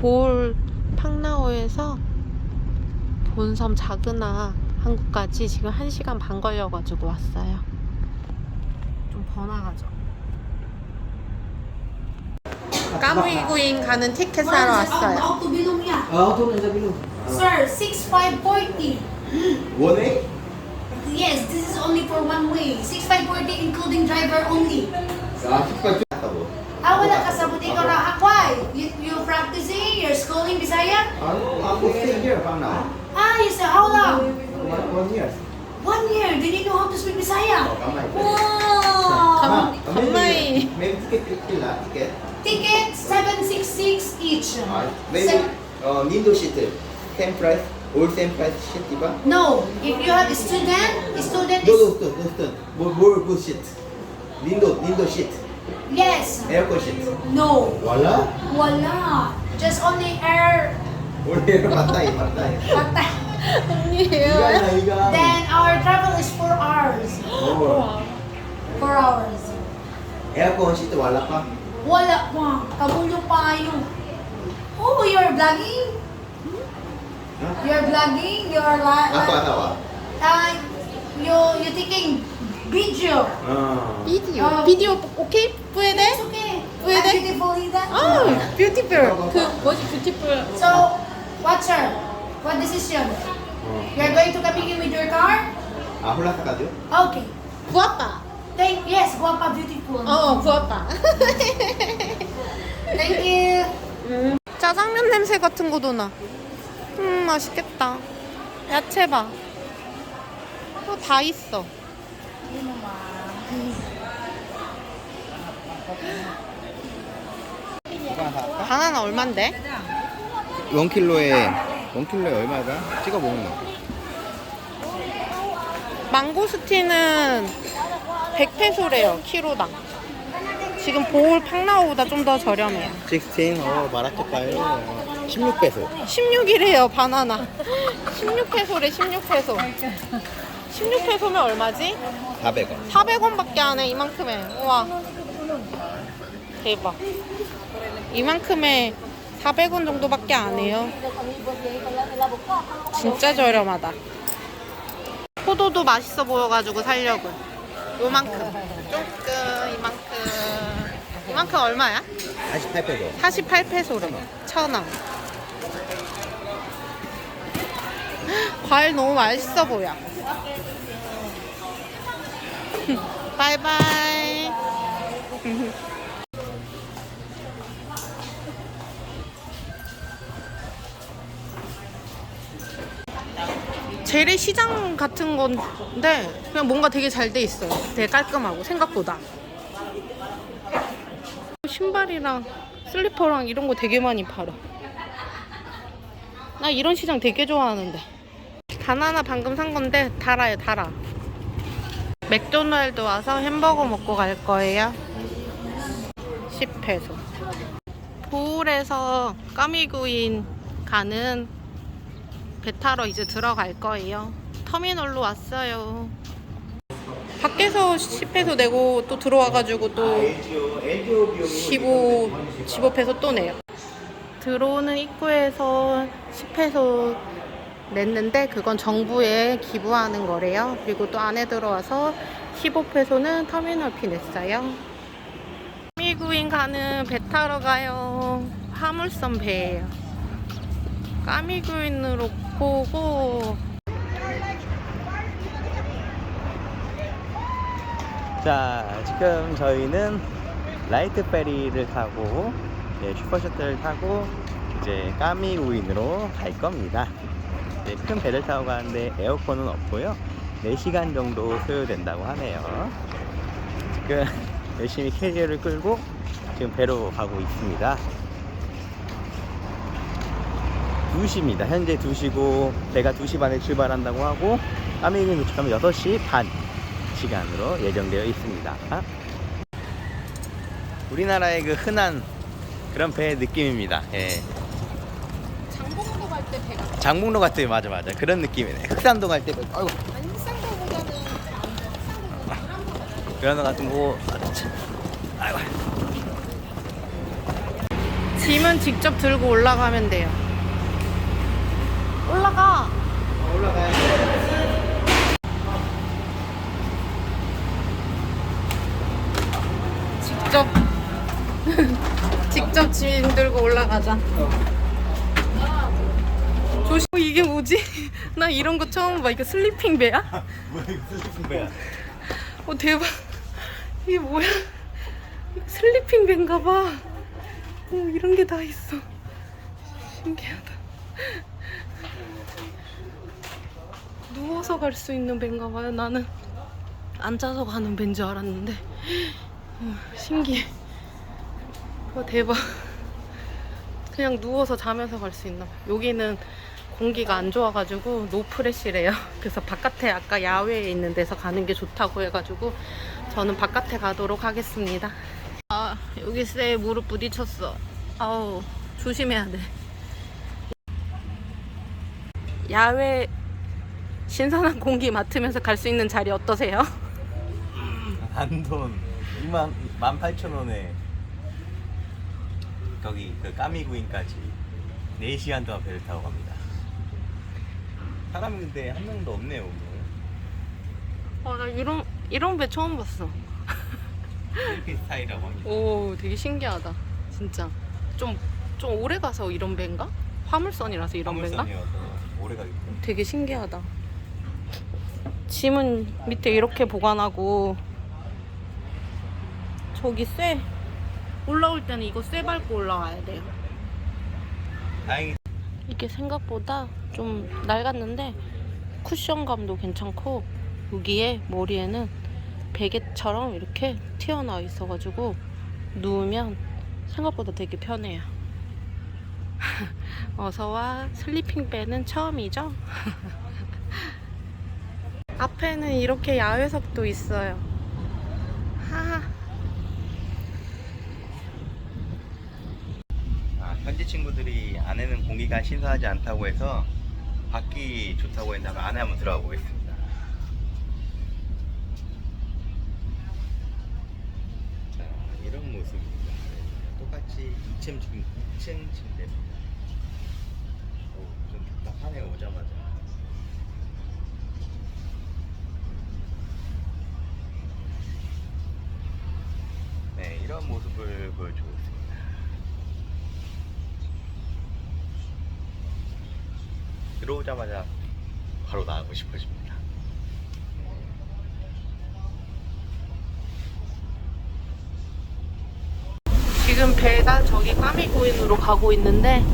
보올 팡나오에서 본섬 자그나 한국까지 지금 1시간 반 걸려가지고 왔어요. 좀 번화가죠. 까무이구인 가는 티켓 사러 왔어요. Auto bilong niya. Ah, auto na sabi mo. Sir, 6540. One way? Yes, this is only for one way. 6540 including driver only. Ah, five two. Ah, wala ka sa buti ko na akwai. You, you practicing? You're schooling Bisaya? Ano, ako stay here from now. Ah, you say how long? One, one year. One year. Did you know how to speak Bisaya? Oh, kamay. Wow! Kam- Ah, kamay. Maybe ticket pila, ticket. Ticket 766 each. Ah, maybe Se- uh, window seat. Same price. All same price seat, di ba? no, if you have a student, a student No, is no, no, no, no. More, more good seat. Window, window seat. Yes. Aircon seat. No. Wala? Wala. Just only air. Wala, patay, patay. Patay. Higa na, higa. Then our travel is 4 hours. Oh. 4 hours. Aircon seat, wala pa. Wala pa. Kabulyo pa yun. Oh, you're vlogging? Huh? You're vlogging? You're like... Ako, atawa. Uh, you, you taking video. Ah. 비디오. 어. 비디오 오케이? 뿌에데? It's okay. Where I'm they- beautiful in that. 아, 뷰티풀. 그 뭐지 뷰티풀. So, what's her? What decision? You're going to Camigin with your car? Ah, sa kadyo? Okay. 부았다. Thank, yes, guapa, beautiful. 어, 부었다. Thank you. 음, 짜장면 냄새 같은 거도 나. 음, 맛있겠다. 야채 봐. 또 다 있어. 바나나 얼만데? 1킬로에 1킬로에 얼마다? 찍어 먹는 거. 망고스틴은 100페소래요, 키로당. 지금 보울 팡나오보다 좀 더 저렴해요. 16, 어, 마라토파요. 16배소. 16이래요, 바나나. 16페소래, 16페소. 16페소면 얼마지? 400원. 400원밖에 안 해, 이만큼에. 우와. 대박. 이만큼에 400원 정도밖에 안 해요. 진짜 저렴하다. 포도도 맛있어 보여가지고 살려고. 요만큼. 조금, 이만큼. 이만큼 얼마야? 48배소. 48페소래. 천 원. 과일 너무 맛있어 보여. 바이바이. 재래시장 같은 건데 그냥 뭔가 되게 잘 돼 있어요. 되게 깔끔하고 생각보다. 신발이랑 슬리퍼랑 이런 거 되게 많이 팔아. 나 이런 시장 되게 좋아하는데. 바나나 방금 산 건데 달아요, 달아. 맥도날드 와서 햄버거 먹고 갈 거예요. 10페소. 보울에서 까미구인 가는 배 타러 이제 들어갈 거예요. 터미널로 왔어요. 밖에서 10페소 내고 또 들어와가지고 또 LGO, LGO 비용이 15, 15페소 또 내요. 들어오는 입구에서 10페소 냈는데 그건 정부에 기부하는 거래요. 그리고 또 안에 들어와서 15페소는 터미널 피 냈어요. 까미구인 가는 배 타러 가요. 화물선 배예요. 까미구인으로 보고 자, 지금 저희는 라이트 페리를 타고 네, 슈퍼셔틀을 타고 이제 까미우인으로 갈 겁니다. 네, 큰 배를 타고 가는데 에어컨은 없고요. 4시간 정도 소요된다고 하네요. 지금 열심히 캐리어를 끌고 지금 배로 가고 있습니다. 2시입니다. 현재 2시고 배가 2시 반에 출발한다고 하고 까미우인 도착하면 6시 반 시간으로 예정되어 있습니다. 우리나라의 그 흔한 그런 배의 느낌입니다. 예. 장북로 같은 맞아 맞아 그런 느낌이네. 흑산도 갈 때, 아이고 아니 싼 거보다는 그런 거 같은 거. 아, 참. 아이고. 짐은 직접 들고 올라가면 돼요. 올라가. 올라가야 돼. 직접 직접 짐 들고 올라가자. 조심. 어, 이게 뭐지? 나 이런 거 처음 봐. 이거 슬리핑 배야? 뭐야 이거 슬리핑 배야 어 대박. 이게 뭐야? 슬리핑 배인가 봐. 어 이런 게 다 있어. 신기하다. 누워서 갈 수 있는 배인가 봐요. 나는 앉아서 가는 배인 줄 알았는데. 어, 신기해. 어 대박. 그냥 누워서 자면서 갈 수 있나 봐. 여기는 공기가 안 좋아가지고 노프레시래요. 그래서 바깥에 아까 야외에 있는 데서 가는 게 좋다고 해가지고 저는 바깥에 가도록 하겠습니다. 아 여기 쎄 무릎 부딪혔어. 아우 조심해야 돼. 야외 신선한 공기 맡으면서 갈 수 있는 자리 어떠세요? 2만 18,000원에 거기 그 까미구인까지 4시간 동안 배를 타고 갑니다 사람이 근데 한 명도 없네요 오늘 어, 나 이런 이런 배 처음 봤어. 이렇게 스타일이라고 합니다 오, 되게 신기하다. 진짜. 좀, 좀 오래 가서 이런 배인가? 화물선이라서 이런 배인가? 화물선이어서 오래 가겠고 되게 신기하다. 짐은 밑에 이렇게 보관하고 저기 쇠 올라올 때는 이거 쇠 밟고 올라와야 돼요. 다행히 이게 생각보다 좀 낡았는데 쿠션감도 괜찮고 여기에 머리에는 베개처럼 이렇게 튀어나와 있어가지고 누우면 생각보다 되게 편해요. 어서와 슬리핑 배는 처음이죠? 앞에는 이렇게 야외석도 있어요. 하하. 아, 현지 친구들이 안에는 공기가 신선하지 않다고 해서 밖이 좋다고 했는데 안에 한번 들어가 보겠습니다. 자, 이런 모습입니다. 똑같이 2층, 2층 침대입니다. 오, 좀 답답하네요, 오자마자. 네, 이런 모습을 보여주고 있습니다. 들어오자마자 바로 나가고 싶어집니다. 지금 배가 저기 까미고인으로 가고 있는데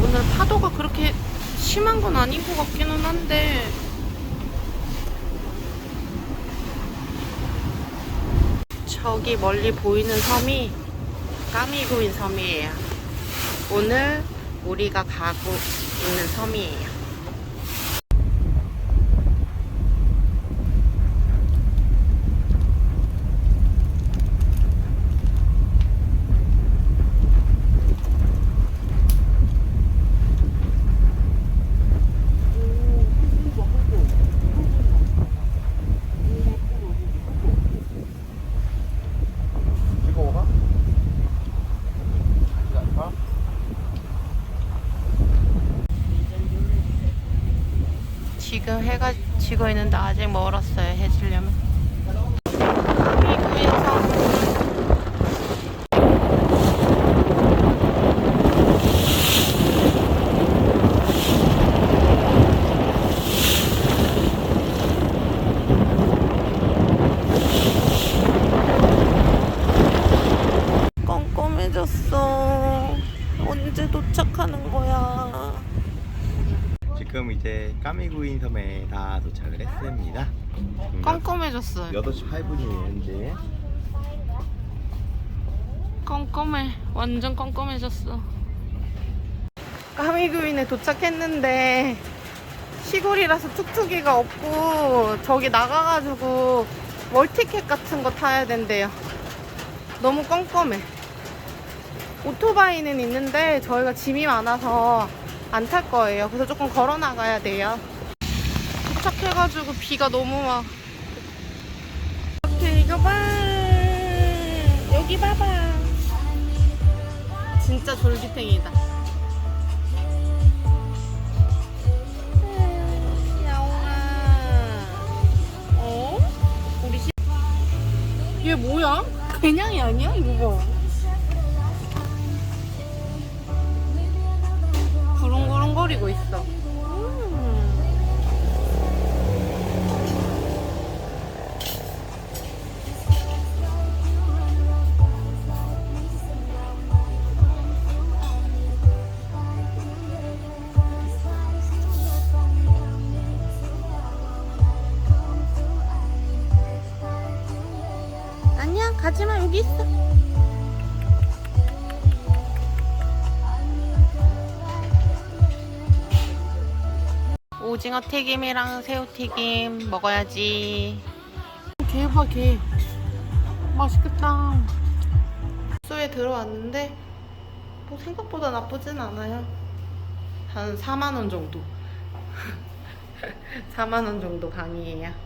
오늘 파도가 그렇게 심한 건 아닌 것 같기는 한데 저기 멀리 보이는 섬이 까미고인 섬이에요. 오늘 우리가 가고 있는 섬이에요. 즐거워가? 지금 해가 지고 있는데 아직 멀었어요. 해 지려면. 껌껌해졌어. 언제 도착하는 거야? 지금 이제 까미구인 섬에 다 도착을 했습니다. 지금 껌껌해졌어요. 8시 8분이에요, 현재. 껌껌해. 완전 껌껌해졌어. 까미구인에 도착했는데 시골이라서 툭툭이가 없고 저기 나가가지고 멀티캣 같은 거 타야 된대요. 너무 껌껌해. 오토바이는 있는데 저희가 짐이 많아서 안 탈 거예요. 그래서 조금 걸어 나가야 돼요. 도착해가지고 비가 너무 막. 이렇게 이거 봐. 여기 봐봐. 진짜 졸기탱이다. 야옹아. 어? 우리 시... 얘 뭐야? 그냥이 아니야? 이거 봐. 구릉구릉거리고 있어. 가지마, 여기 있어. 오징어 튀김이랑 새우 튀김 먹어야지. 게 봐, 게. 맛있겠다. 숙소에 들어왔는데, 뭐 생각보다 나쁘진 않아요. 한 4만 원 정도. 4만 원 정도 방이에요.